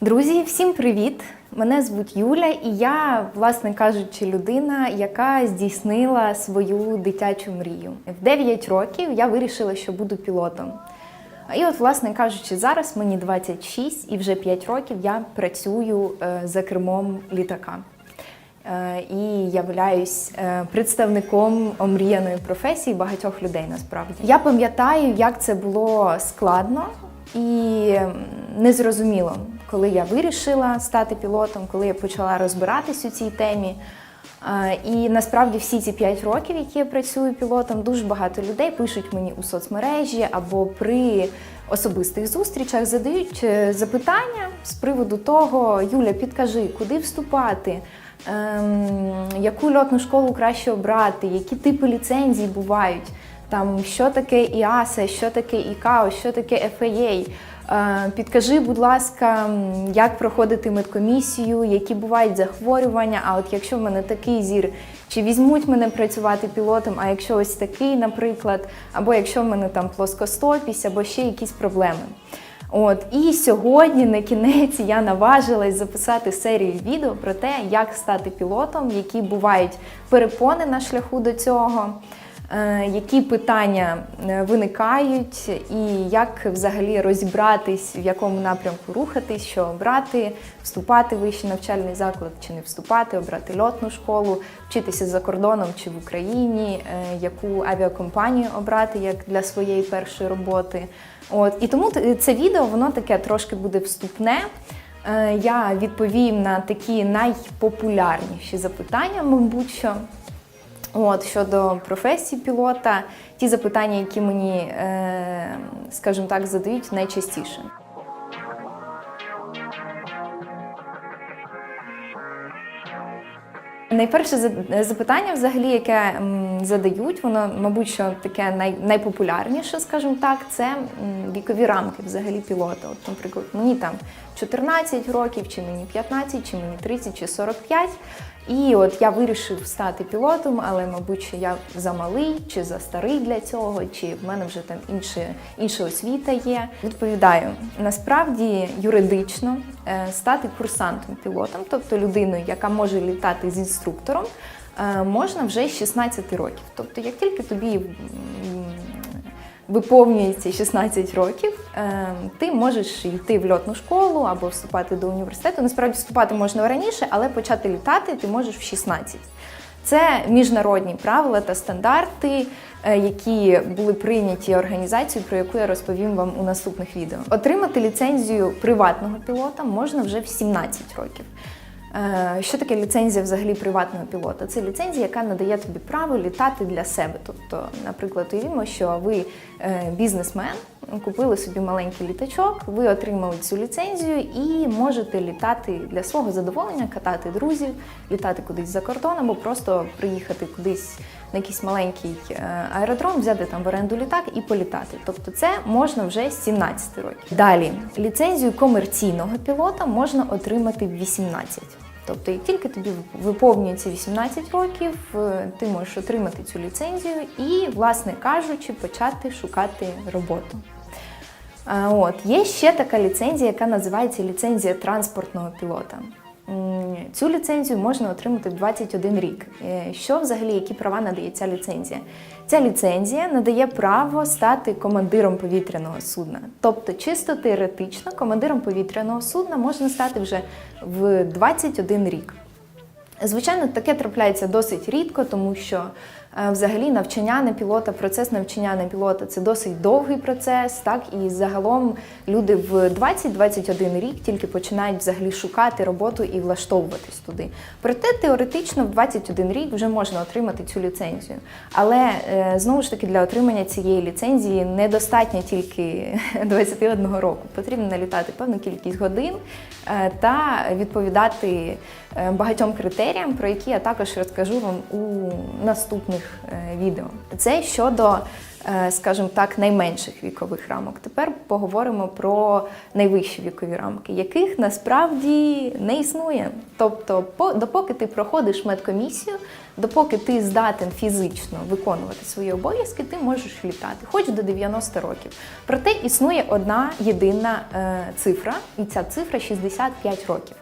Друзі, всім привіт! Мене звуть Юля, і я, власне кажучи, людина, яка здійснила свою дитячу мрію. В 9 років я вирішила, що буду пілотом. І от, власне кажучи, зараз мені 26 і вже 5 років я працюю е, за кермом літака. Е, І являюсь е, представником омріяної професії багатьох людей насправді. Я пам'ятаю, як це було складно і незрозуміло, коли я вирішила стати пілотом, коли я почала розбиратись у цій темі. І насправді всі ці 5 років, які я працюю пілотом, дуже багато людей пишуть мені у соцмережі або при особистих зустрічах задають е, запитання з приводу того, Юля, підкажи, куди вступати, ем, яку льотну школу краще обрати, які типи ліцензій бувають, там що таке ІАСА, що таке ІКАО, що таке FAA. Е, Підкажи, будь ласка, як проходити медкомісію, які бувають захворювання. А от якщо в мене такий зір, чи візьмуть мене працювати пілотом, а якщо ось такий, наприклад, або якщо в мене там плоскостопість, або ще якісь проблеми. От і сьогодні на кінець я наважилась записати серію відео про те, як стати пілотом, які бувають перепони на шляху до цього. Е, Які питання е, виникають, і як взагалі розібратись, в якому напрямку рухатись, що обрати, вступати в вищий навчальний заклад чи не вступати, обрати льотну школу, вчитися за кордоном чи в Україні, е, яку авіакомпанію обрати як для своєї першої роботи. От і тому це відео воно таке трошки буде вступне. Я відповім на такі найпопулярніші запитання, мабуть, що. От щодо професії пілота, ті запитання, які мені, е, скажімо так, задають найчастіше. Найперше за- запитання, взагалі, яке задають, воно, мабуть, що таке най, найпопулярніше, скажімо так, це вікові рамки взагалі пілота. От, наприклад, мені там 14 років, чи мені 15, чи мені 30, чи 45. І от я вирішив стати пілотом, але, мабуть, що я замалий чи за старий для цього, чи в мене вже там інше, інша освіта є. Відповідаю, насправді юридично е, стати курсантом пілотом, тобто людиною, яка може літати з інструктором, е, можна вже з 16 років. Тобто, як тільки тобі виповнюється 16 років, ти можеш йти в льотну школу або вступати до університету. Насправді вступати можна раніше, але почати літати ти можеш в 16. Це міжнародні правила та стандарти, е, які були прийняті організацією, про яку я розповім вам у наступних відео. Отримати ліцензію приватного пілота можна вже в 17 років. Е, Що таке ліцензія взагалі приватного пілота? Це ліцензія, яка надає тобі право літати для себе. Тобто, наприклад, уявімо, що ви е, бізнесмен, купили собі маленький літачок, ви отримали цю ліцензію і можете літати для свого задоволення, катати друзів, літати кудись за кордон або просто приїхати кудись на якийсь маленький е, аеродром, взяти там в оренду літак і політати. Тобто це можна вже з 17 років. Далі ліцензію комерційного пілота можна отримати в 18. Тобто, як тільки тобі виповнюється 18 років, е, ти можеш отримати цю ліцензію і, власне кажучи, почати шукати роботу. От є ще така ліцензія, яка називається ліцензія транспортного пілота. Цю ліцензію можна отримати в 21 рік. Е, Що взагалі, які права надає ця ліцензія? Ця ліцензія надає право стати командиром повітряного судна. Тобто, чисто теоретично, командиром повітряного судна можна стати вже в 21 рік. Звичайно, таке трапляється досить рідко, тому що взагалі навчання на пілота, процес навчання на пілота це досить довгий процес. Так і загалом люди в 20-21 рік тільки починають взагалі шукати роботу і влаштовуватись туди. Проте теоретично в 21 рік вже можна отримати цю ліцензію. Але е, знову ж таки для отримання цієї ліцензії недостатньо тільки 21 року. Потрібно налітати певну кількість годин е, та відповідати е, багатьом критеріям, про які я також розкажу вам у наступних е, відео. Це щодо е, скажімо так, найменших вікових рамок. Тепер поговоримо про найвищі вікові рамки, яких насправді не існує. Тобто, допоки ти проходиш медкомісію, допоки ти здатен фізично виконувати свої обов'язки, ти можеш літати, хоч до 90 років. Проте існує одна єдина е, цифра, і ця цифра 65 років.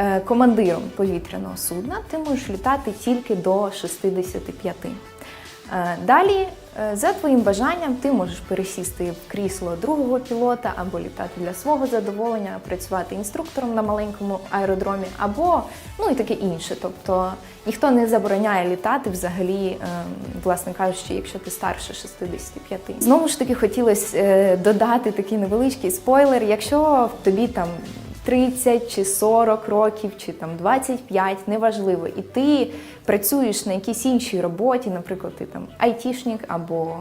Е, командиром повітряного судна ти можеш літати тільки до 65. Е, Далі, е, за твоїм бажанням, ти можеш пересісти в крісло другого пілота або літати для свого задоволення, працювати інструктором на маленькому аеродромі, або ну і таке інше. Тобто ніхто не забороняє літати взагалі, власне кажучи, якщо ти старше 65. Знову ж таки, хотілося додати такий невеличкий спойлер. Якщо тобі там 30 чи 40 років, чи там 25, неважливо, і ти працюєш на якійсь іншій роботі, наприклад, ти там айтішник або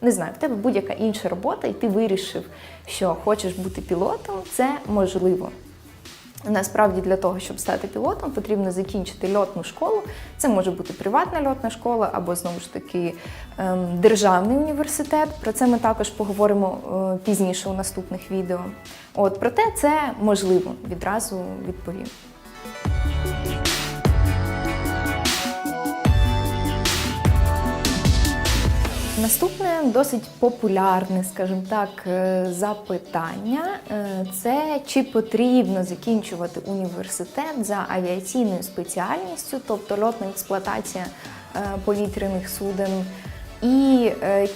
не знаю, в тебе будь-яка інша робота, і ти вирішив, що хочеш бути пілотом, це можливо. Насправді для того, щоб стати пілотом, потрібно закінчити льотну школу. Це може бути приватна льотна школа або знову ж таки ем, державний університет. Про це ми також поговоримо е, пізніше у наступних відео. От проте це можливо, відразу відповім. Наступне досить популярне, скажімо так, е, запитання е, це чи потрібно закінчувати університет за авіаційною спеціальністю, тобто льотна експлуатація е, повітряних суден, і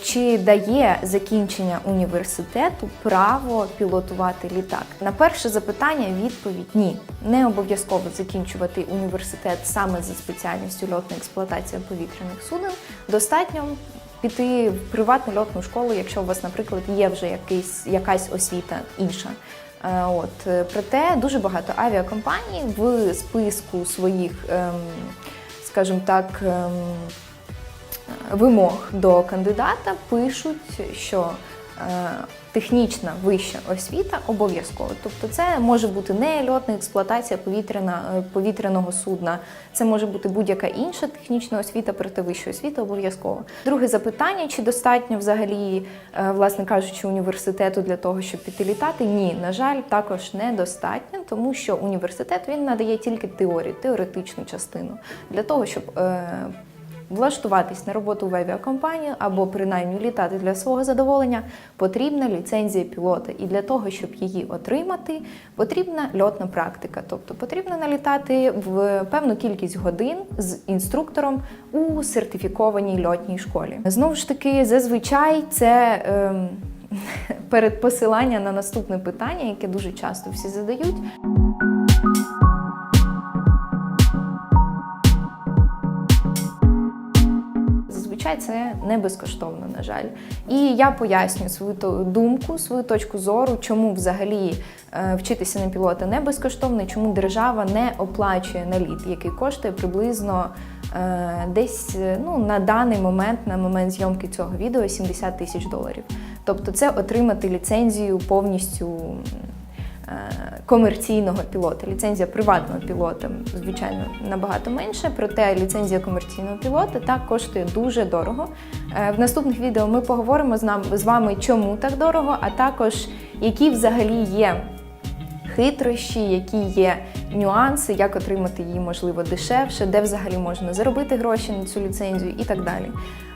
чи дає закінчення університету право пілотувати літак? На перше запитання відповідь ні. Не обов'язково закінчувати університет саме за спеціальністю льотна експлуатація повітряних суден. Достатньо піти в приватну льотну школу, якщо у вас, наприклад, є вже якийсь, якась освіта інша. Е, От е, проте дуже багато авіакомпаній в списку своїх, ем, скажімо так, ем, вимог до кандидата пишуть, що технічна вища освіта обов'язково. Тобто, це може бути не льотна експлуатація повітряна, е, повітряного судна, це може бути будь-яка інша технічна освіта, проте вища освіта обов'язково. Друге запитання: чи достатньо взагалі, е, власне кажучи, університету для того, щоб піти літати? Ні, на жаль, також недостатньо, тому що університет він надає тільки теорію, теоретичну частину для того, щоб. Е, Влаштуватись на роботу в авіакомпанію або принаймні літати для свого задоволення, потрібна ліцензія пілота. І для того, щоб її отримати, потрібна льотна практика. Тобто потрібно налітати в певну кількість годин з інструктором у сертифікованій льотній школі. Знову ж таки, зазвичай це. ем, Передпосилання на наступне питання, яке дуже часто всі задають. Це не безкоштовно, на жаль. І я пояснюю свою думку, свою точку зору, чому взагалі е, вчитися на пілота не безкоштовно, і чому держава не оплачує наліт, який коштує приблизно е, десь е, ну, на даний момент, на момент зйомки цього відео, 70 тисяч доларів. Тобто, це отримати ліцензію повністю. Е, Комерційного пілота, ліцензія приватного пілота, звичайно, набагато менше, проте ліцензія комерційного пілота так коштує дуже дорого. Е, В наступних відео ми поговоримо з вами, чому так дорого, а також які взагалі є хитрощі, які є нюанси, як отримати її можливо дешевше, де взагалі можна заробити гроші на цю ліцензію і так далі.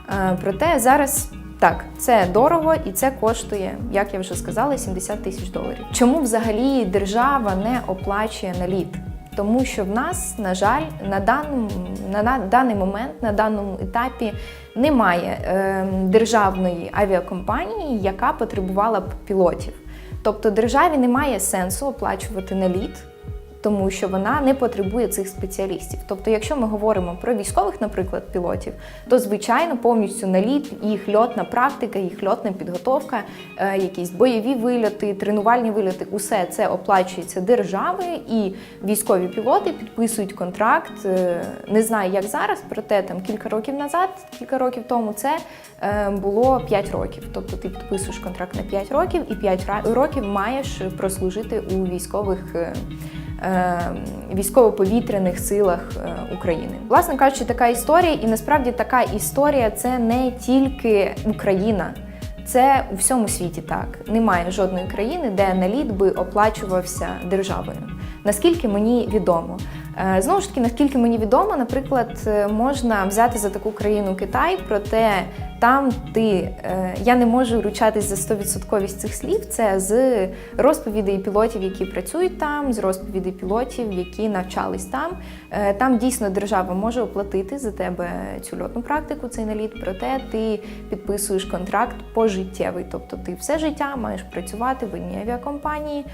Е, Проте зараз. Так, це дорого і це коштує, як я вже сказала, 70 тисяч доларів. Чому взагалі держава не оплачує наліт? Тому що в нас, на жаль, на даному на, на даний момент, на даному етапі немає е, державної авіакомпанії, яка потребувала б пілотів. Тобто державі немає сенсу оплачувати наліт, тому що вона не потребує цих спеціалістів. Тобто, якщо ми говоримо про військових, наприклад, пілотів, то звичайно повністю наліт, їх льотна практика, їх льотна підготовка, е, якісь бойові вильоти, тренувальні вильоти, усе це оплачується державою, і військові пілоти підписують контракт. е, Не знаю, як зараз, проте там кілька років назад, кілька років тому, це е, було 5 років. Тобто ти підписуєш контракт на 5 років, і 5 ра- років маєш прослужити у військових. Е, е, військово-повітряних силах е, України. Власне кажучи, така історія, і насправді така історія це не тільки Україна. Це у всьому світі так. Немає жодної країни, де наліт би оплачувався державою. Наскільки мені відомо. Е, Знову ж таки, наскільки мені відомо, наприклад, е, можна взяти за таку країну Китай, проте там ти е, я не можу ручатись за 100% цих слів. Це з розповідей пілотів, які працюють там, з розповідей пілотів, які навчались там. Там дійсно держава може оплатити за тебе цю льотну практику, цей наліт, проте ти підписуєш контракт пожиттєвий. Тобто ти все життя маєш працювати в одній авіакомпанії.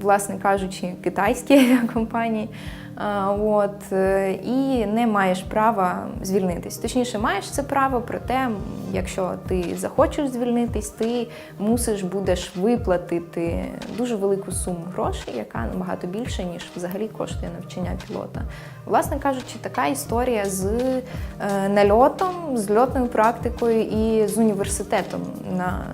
Власне кажучи, китайські авіакомпанії. А, От, е, і не маєш права звільнитись. Точніше, маєш це право, проте, якщо ти захочеш звільнитись, ти мусиш будеш виплатити дуже велику суму грошей, яка набагато більше, ніж взагалі коштує навчання пілота. Власне кажучи, така історія з е, нальотом, з льотною практикою і з університетом на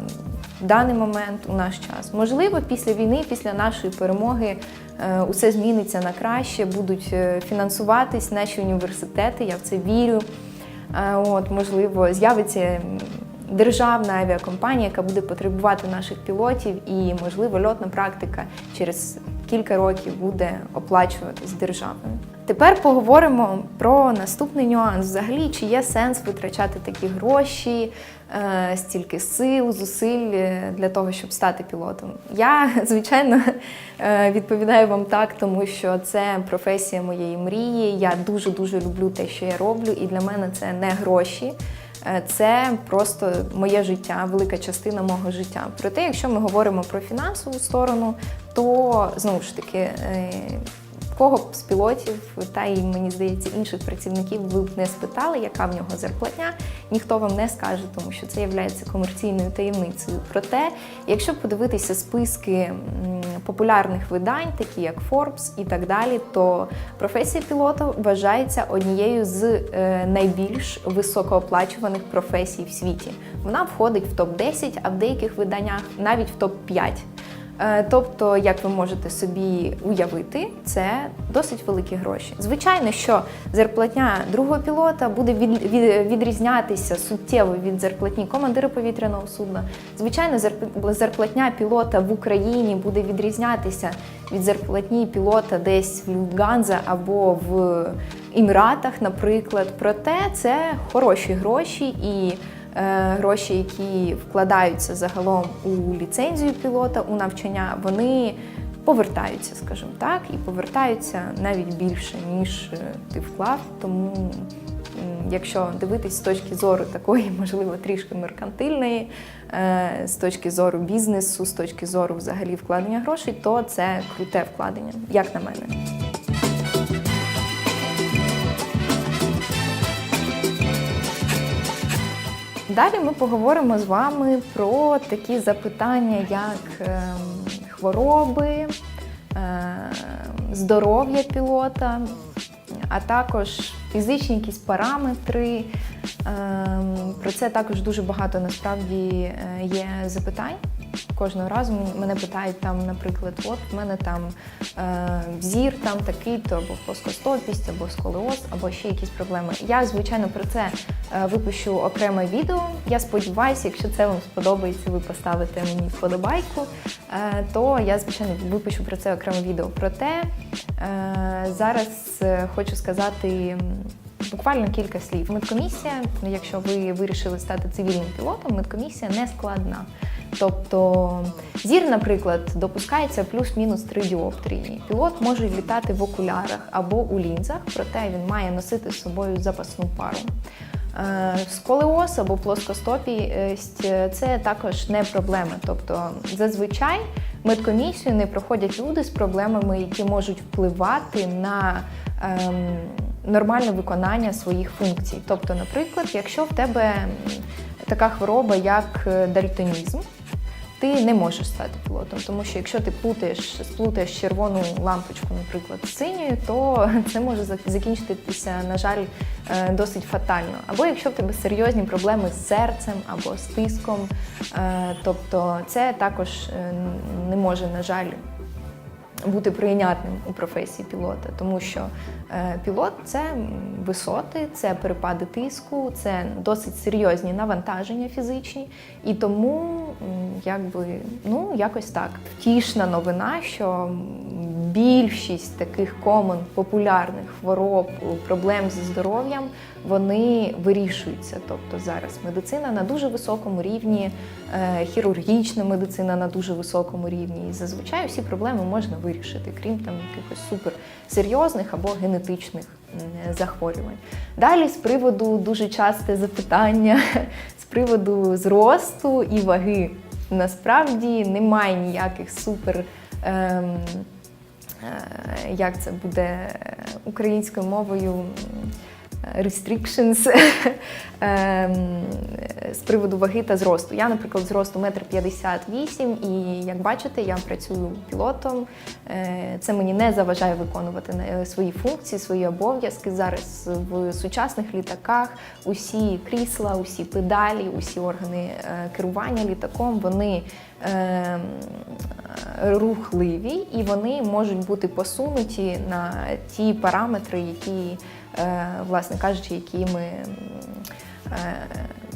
в даний момент у наш час. Можливо, після війни, після нашої перемоги, е, усе зміниться на краще, будуть е, фінансуватись наші університети. Я в це вірю. Е, От, можливо, з'явиться державна авіакомпанія, яка буде потребувати наших пілотів, і, можливо, льотна практика через кілька років буде оплачуватись державою. Тепер поговоримо про наступний нюанс. Взагалі, чи є сенс витрачати такі гроші, е, стільки сил, зусиль е, для того, щоб стати пілотом. Я, звичайно, е, відповідаю вам так, тому що це професія моєї мрії. Я дуже дуже люблю те, що я роблю, і для мене це не гроші. Це просто моє життя, велика частина мого життя. Проте, якщо ми говоримо про фінансову сторону, то знову ж таки е, кого б з пілотів, та й мені здається, інших працівників ви б не спитали, яка в нього зарплатня, ніхто вам не скаже, тому що це є комерційною таємницею. Проте, якщо подивитися списки популярних видань, такі як Forbes і так далі, то професія пілота вважається однією з е, найбільш високооплачуваних професій в світі. Вона входить в топ 10 а в деяких виданнях навіть в топ 5 Е, Тобто, як ви можете собі уявити, це досить великі гроші. Звичайно, що зарплатня другого пілота буде від, від, відрізнятися суттєво від зарплатні командира повітряного судна. Звичайно, зарп- зарплатня пілота в Україні буде відрізнятися від зарплатні пілота десь в Люфтганза або в Еміратах, наприклад. Проте це хороші гроші і е, гроші, які вкладаються загалом у ліцензію пілота, у навчання, вони повертаються, скажімо так, і повертаються навіть більше, ніж е, ти вклав. Тому, якщо дивитись з точки зору такої, можливо, трішки меркантильної, е, з точки зору бізнесу, з точки зору взагалі вкладення грошей, то це круте вкладення, як на мене. Далі ми поговоримо з вами про такі запитання, як ем, хвороби, ем, здоров'я пілота, а також фізичні якісь параметри. Ем, Про це також дуже багато насправді е, є запитань. Кожного разу мене питають там, наприклад, от в мене там е, взір там такий-то, або плоскостопість, або сколіоз, або ще якісь проблеми. Я, звичайно, про це е, випущу окреме відео. Я сподіваюся, якщо це вам сподобається, ви поставите мені вподобайку, е, то я, звичайно, випущу про це окреме відео. Проте е, зараз е, хочу сказати. Буквально кілька слів. Медкомісія, якщо ви вирішили стати цивільним пілотом, медкомісія не складна. Тобто зір, наприклад, допускається плюс-мінус 3 діоптрії. Пілот може літати в окулярах або у лінзах, проте він має носити з собою запасну пару. Е, Сколіоз або плоскостопість – це також не проблема. Тобто, зазвичай медкомісію не проходять люди з проблемами, які можуть впливати на ем, нормальне виконання своїх функцій. Тобто, наприклад, якщо в тебе така хвороба, як е, дальтонізм, ти не можеш стати пілотом, тому що якщо ти плутаєш, сплутаєш червону лампочку, наприклад, синьою, то це може закінчитися, на жаль, е, досить фатально. Або якщо в тебе серйозні проблеми з серцем або з тиском, е, тобто це також е, не може, на жаль, бути прийнятним у професії пілота, тому що е, пілот це висоти, це перепади тиску, це досить серйозні навантаження фізичні, і тому якби ну якось так. Втішна новина, що більшість таких комон популярних хвороб, проблем зі здоров'ям вони вирішуються. Тобто зараз медицина на дуже високому рівні, е, хірургічна медицина на дуже високому рівні. І зазвичай всі проблеми можна вирішити, крім там якихось суперсерйозних або генетичних захворювань. Далі з приводу дуже часте запитання з приводу зросту і ваги. Насправді немає ніяких супер. Ем, е, як це буде українською мовою restrictions ем, з приводу ваги та зросту. Я, наприклад, зросту 1,58 м, і як бачите, я працюю пілотом. Е, Це мені не заважає виконувати е, свої функції, свої обов'язки. Зараз в сучасних літаках усі крісла, усі педалі, усі органи е, керування літаком, вони ем, рухливі і вони можуть бути посунуті на ті параметри, які, власне кажучи, які ми. е,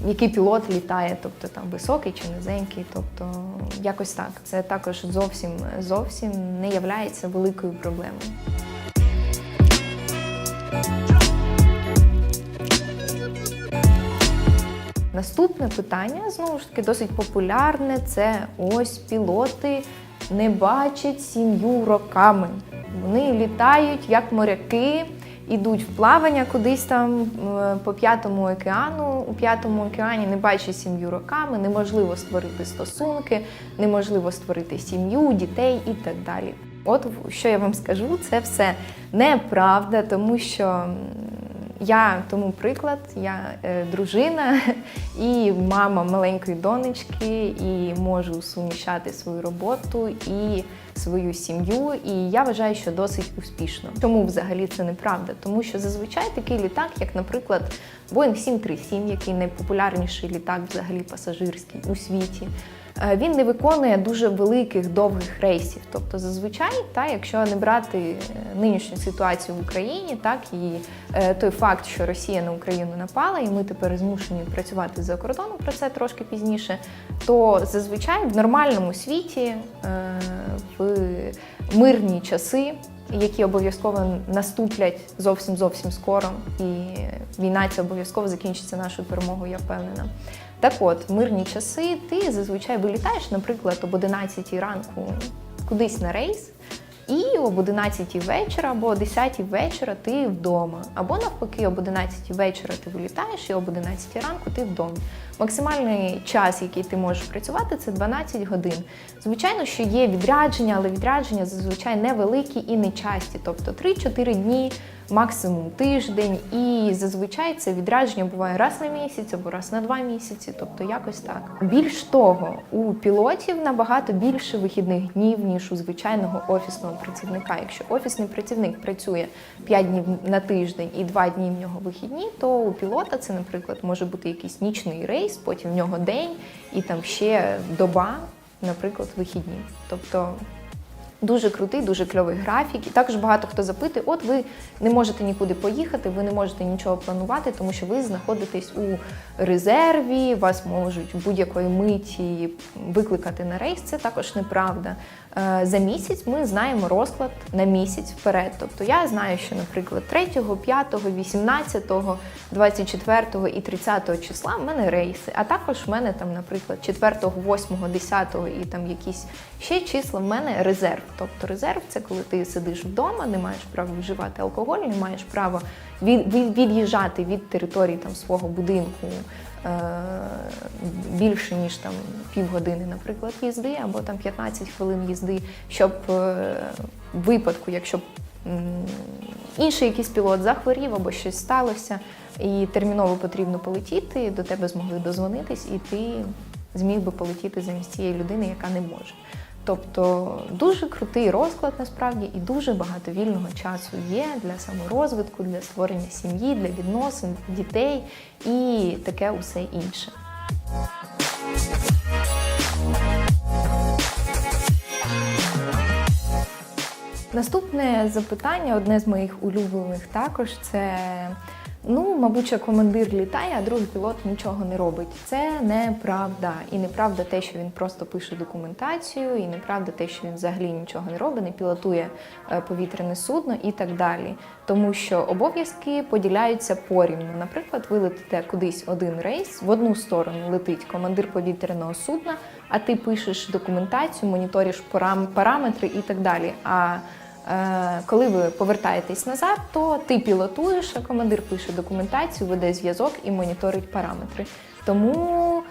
Який пілот літає, тобто там високий чи низенький, тобто якось так. Це також зовсім зовсім не являється великою проблемою. Наступне питання знову ж таки досить популярне. Це ось пілоти не бачать сім'ю роками. Вони літають як моряки, ідуть в плавання кудись там е, по п'ятому океану. У п'ятому океані не бачать сім'ю роками, неможливо створити стосунки, неможливо створити сім'ю, дітей і так далі. От що я вам скажу, це все неправда, тому що я тому приклад, я е, дружина і мама маленької донечки, і можу суміщати свою роботу і свою сім'ю. І я вважаю, що досить успішно. Чому взагалі це неправда? Тому що зазвичай такий літак, як, наприклад, Boeing 737, який найпопулярніший літак, взагалі пасажирський у світі. Е, Він не виконує дуже великих довгих рейсів. Тобто, зазвичай, та якщо не брати е, нинішню ситуацію в Україні, так і е, той факт, що Росія на Україну напала, і ми тепер змушені працювати за кордоном, про це трошки пізніше. То зазвичай в нормальному світі, в мирні часи, які обов'язково наступлять зовсім зовсім скоро, і війна ця обов'язково закінчиться нашою перемогою, я впевнена. Так от, мирні часи ти зазвичай вилітаєш, наприклад, об 11 ранку кудись на рейс, і об 11 вечора або о 10 вечора ти вдома. Або навпаки, об 11 вечора ти вилітаєш, і об 11 ранку ти вдома. Максимальний час, який ти можеш працювати, це 12 годин. Звичайно, що є відрядження, але відрядження зазвичай невеликі і не часті, тобто 3-4 дні, максимум тиждень. І зазвичай це відрядження буває раз на місяць або раз на два місяці, тобто якось так. Більш того, у пілотів набагато більше вихідних днів, ніж у звичайного офісного працівника. Якщо офісний працівник працює 5 днів на тиждень і 2 дні в нього вихідні, то у пілота це, наприклад, може бути якийсь нічний рейс, потім в нього день і там ще доба, наприклад, вихідні. Тобто Дуже крутий, дуже кльовий графік. І також багато хто запитує: от ви не можете нікуди поїхати, ви не можете нічого планувати, тому що ви знаходитесь у резерві, вас можуть будь-якої миті викликати на рейс. Це також неправда. Е, За місяць ми знаємо розклад на місяць вперед. Тобто я знаю, що, наприклад, 3, 5, 18, 24 і 30 числа в мене рейси, а також в мене там, наприклад, 4, 8, 10 і там якісь ще числа в мене резерв. Тобто резерв це коли ти сидиш вдома, не маєш права вживати алкоголь, не маєш права від, від, від'їжджати від території там свого будинку більше ніж там півгодини, наприклад, їзди, або там 15 хвилин їзди, щоб е, випадку, якщо інший якийсь пілот захворів або щось сталося, і терміново потрібно полетіти, до тебе змогли дозвонитись, і ти зміг би полетіти замість цієї людини, яка не може. Тобто дуже крутий розклад насправді і дуже багато вільного часу є для саморозвитку, для створення сім'ї, для відносин, дітей і таке усе інше. Наступне запитання, одне з моїх улюблених також, це ну, мабуть, що командир літає, а другий пілот нічого не робить. Це неправда. І неправда те, що він просто пише документацію, і неправда те, що він взагалі нічого не робить, не пілотує е, повітряне судно і так далі. Тому що обов'язки поділяються порівну. Наприклад, ви летите кудись один рейс, в одну сторону летить командир повітряного судна, а ти пишеш документацію, моніториш парам- параметри і так далі. А Коли ви повертаєтесь назад, то ти пілотуєш, а командир пише документацію, веде зв'язок і моніторить параметри. Тому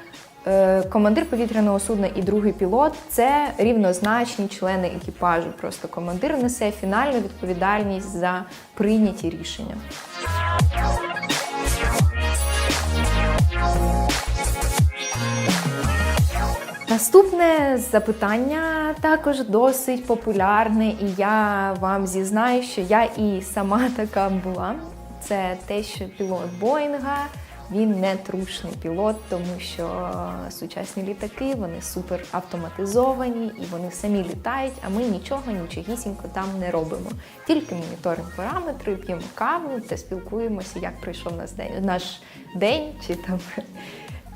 е, командир повітряного судна і другий пілот це рівнозначні члени екіпажу. Просто командир несе фінальну відповідальність за прийняті рішення. Наступне запитання також досить популярне, і я вам зізнаю, що я і сама така була. Це те, що пілот Боїнга він не трушний пілот, тому що сучасні літаки вони супер автоматизовані і вони самі літають, а ми нічого, нічогісінько там не робимо. Тільки моніторимо параметри, п'ємо каву та спілкуємося, як пройшов наш день, наш день чи там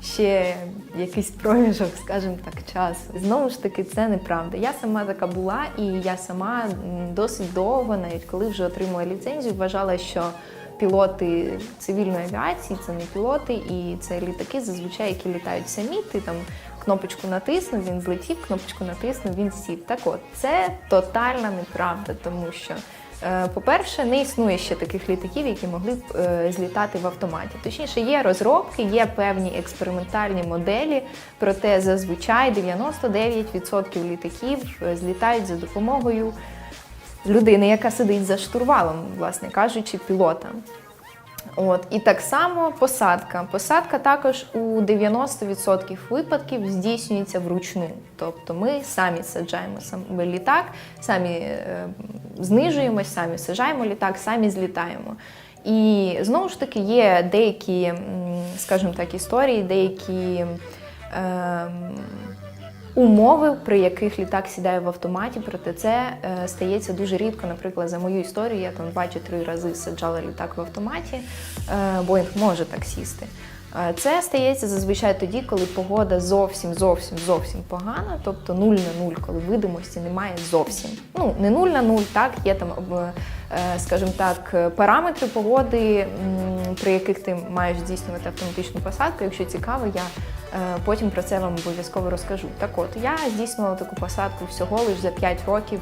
ще якийсь проміжок, скажімо так, часу. Знову ж таки, це неправда. Я сама така була, і я сама досить довго, навіть коли вже отримала ліцензію, вважала, що пілоти цивільної авіації це не пілоти, і це літаки зазвичай, які літають самі. Ти там кнопочку натиснув, він злетів, кнопочку натиснув, він сів. Так от, це тотальна неправда, тому що. Е, По-перше, не існує ще таких літаків, які могли б е, злітати в автоматі. Точніше, є розробки, є певні експериментальні моделі, проте зазвичай 99% літаків е, злітають за допомогою людини, яка сидить за штурвалом, власне кажучи, пілота. От і так само посадка. Посадка також у 90% випадків здійснюється вручну. Тобто ми самі саджаємо сам літак, самі е, знижуємось, самі саджаємо літак, самі злітаємо. І знову ж таки є деякі, скажімо так, історії, деякі. ем, умови, при яких літак сідає в автоматі, проте це е, стається дуже рідко. Наприклад, за мою історію я там два чи три рази саджала літак в автоматі. Е, Боїнг може так сісти. Е, Це стається зазвичай тоді, коли погода зовсім зовсім зовсім погана, тобто 0 на 0, коли видимості немає зовсім. Ну, не 0 на 0, так, є там, е, скажімо так, параметри погоди, при яких ти маєш здійснювати автоматичну посадку. Якщо цікаво, я е, потім про це вам обов'язково розкажу. Так от, я здійснювала таку посадку всього лише за 5 років,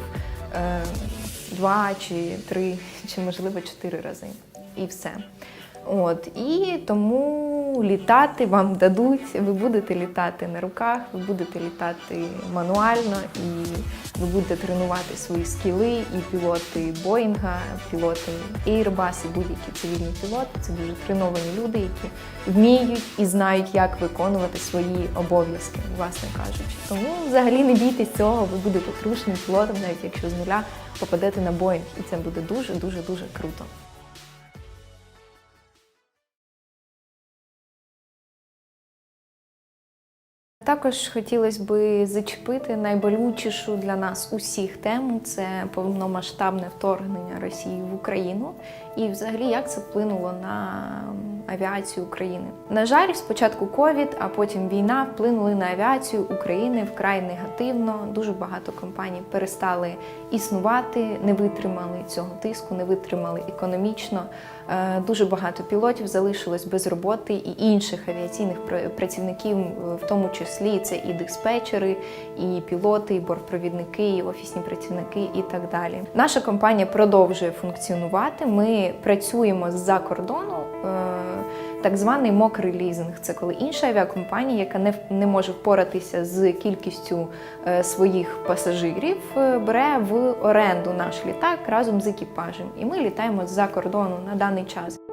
е, два чи три, чи можливо чотири рази. І все. От і тому літати вам дадуть. Ви будете літати на руках, ви будете літати мануально, і ви будете тренувати свої скіли. І пілоти Боїнга, пілоти Airbus і будь-які цивільні пілоти. Це дуже треновані люди, які вміють і знають, як виконувати свої обов'язки, власне кажучи. Тому взагалі не бійтесь цього. Ви будете трушним пілотом, навіть якщо з нуля попадете на Боїнг, і це буде дуже дуже дуже круто. Також хотілося би зачепити найболючішу для нас усіх тему. Це повномасштабне вторгнення Росії в Україну і, взагалі, як це вплинуло на авіацію України. На жаль, спочатку ковід, а потім війна вплинули на авіацію України вкрай негативно. Дуже багато компаній перестали існувати, не витримали цього тиску, не витримали економічно. Е, Дуже багато пілотів залишилось без роботи і інших авіаційних пр- працівників, в тому числі це і диспетчери, і пілоти, і бортпровідники, і офісні працівники, і так далі. Наша компанія продовжує функціонувати. Ми працюємо з-за кордону. е, Так званий мокрий лізинг це коли інша авіакомпанія, яка не, не може впоратися з кількістю е, своїх пасажирів, е, бере в оренду наш літак разом з екіпажем. І ми літаємо з-за кордону на даний час.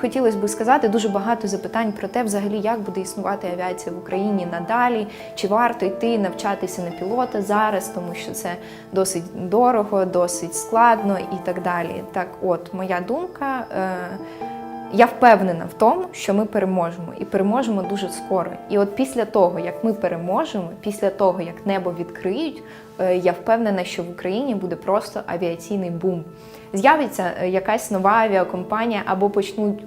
Хотілося б сказати дуже багато запитань про те, взагалі, як буде існувати авіація в Україні надалі, чи варто йти навчатися на пілота зараз, тому що це досить дорого, досить складно і так далі. Так, от моя думка. Е- Я впевнена в тому, що ми переможемо і переможемо дуже скоро. І от після того, як ми переможемо, після того як небо відкриють, е, я впевнена, що в Україні буде просто авіаційний бум. З'явиться е, якась нова авіакомпанія або почнуть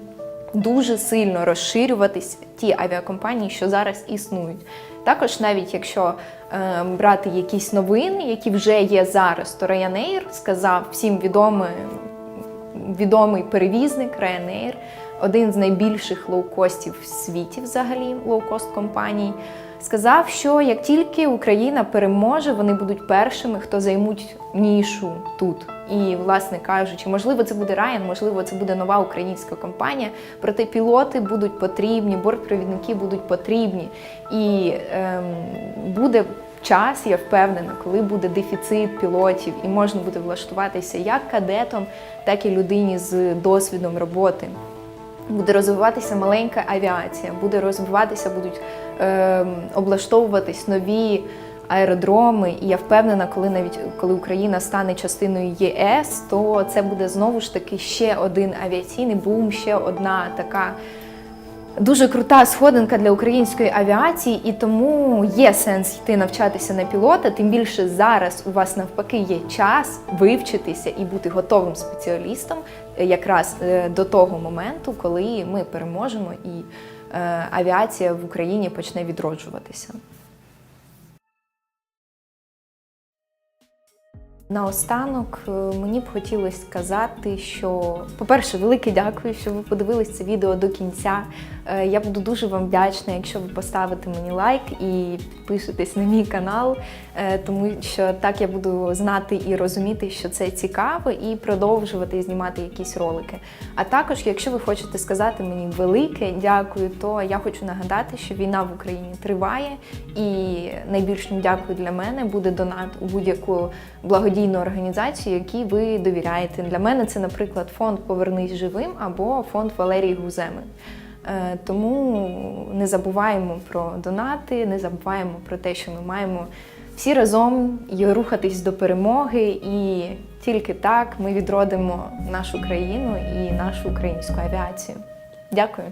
дуже сильно розширюватись ті авіакомпанії, що зараз існують. Також, навіть якщо е, брати якісь новини, які вже є зараз, то Ryanair сказав всім відомий, відомий перевізник Ryanair, один з найбільших лоукостів в світі, взагалі лоукост компаній, сказав, що як тільки Україна переможе, вони будуть першими, хто займуть нішу тут. І, власне кажучи, можливо, це буде Ryan, можливо, це буде нова українська компанія. Проте пілоти будуть потрібні, бортпровідники будуть потрібні. І ем, буде час, я впевнена, коли буде дефіцит пілотів, і можна буде влаштуватися як кадетом, так і людині з досвідом роботи. Буде розвиватися маленька авіація, буде розвиватися, будуть е, облаштовуватись нові аеродроми. І я впевнена, коли навіть коли Україна стане частиною ЄС, то це буде знову ж таки ще один авіаційний бум, ще одна така. Дуже крута сходинка для української авіації, і тому є сенс йти навчатися на пілота. Тим більше зараз у вас навпаки є час вивчитися і бути готовим спеціалістом е, якраз е, до того моменту, коли ми переможемо і е, авіація в Україні почне відроджуватися. Наостанок е, мені б хотілося сказати, що, по-перше, велике дякую, що ви подивились це відео до кінця. Е, Я буду дуже вам вдячна, якщо ви поставите мені лайк і підпишетесь на мій канал, е, тому що так я буду знати і розуміти, що це цікаво, і продовжувати знімати якісь ролики. А також, якщо ви хочете сказати мені велике дякую, то я хочу нагадати, що війна в Україні триває, і найбільшим дякую для мене буде донат у будь-яку благодійну організацію, якій ви довіряєте. Для мене це, наприклад, фонд Повернись живим або фонд Валерії Гуземи. Е, Тому не забуваємо про донати, не забуваємо про те, що ми маємо всі разом рухатись до перемоги, і тільки так ми відродимо нашу країну і нашу українську авіацію. Дякую.